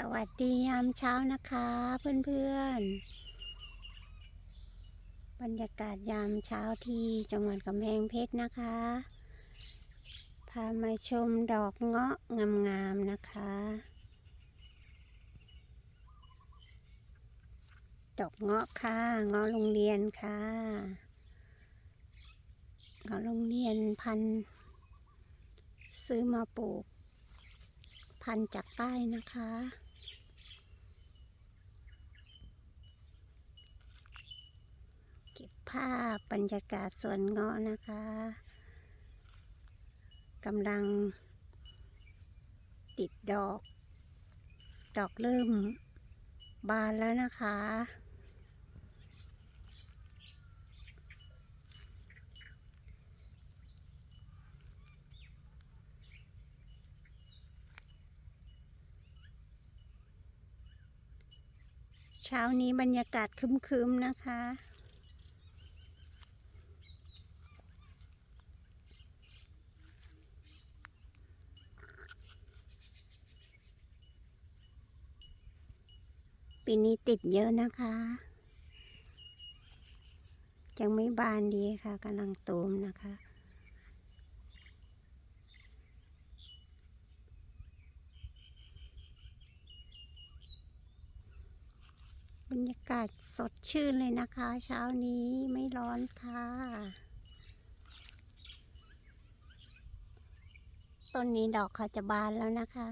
สวัสดียามเช้านะคะเพื่อนๆ บรรยากาศยามเช้าที่จังหวัดกำแพงเพชรนะคะ พามาชมดอกเงาะงามๆนะคะ ดอกเงาะค่ะเงาะโรงเรียนค่ะเงาะโรงเรียนพันซื้อมาปลูกพันจากใต้นะคะ เก็บภาพบรรยากาศสวนเงาะนะคะกำลัง ติดดอก ดอกเริ่ม บานแล้วนะคะ เช้านี้บรรยากาศคึมๆนะคะ ปีนี้ติดเยอะนะคะ ยังไม่บานดีค่ะกำลังตูมนะคะ บรรยากาศสดชื่นเลยนะคะ เช้านี้ไม่ร้อนค่ะ ต้นนี้ดอกเขาจะบานแล้วนะคะ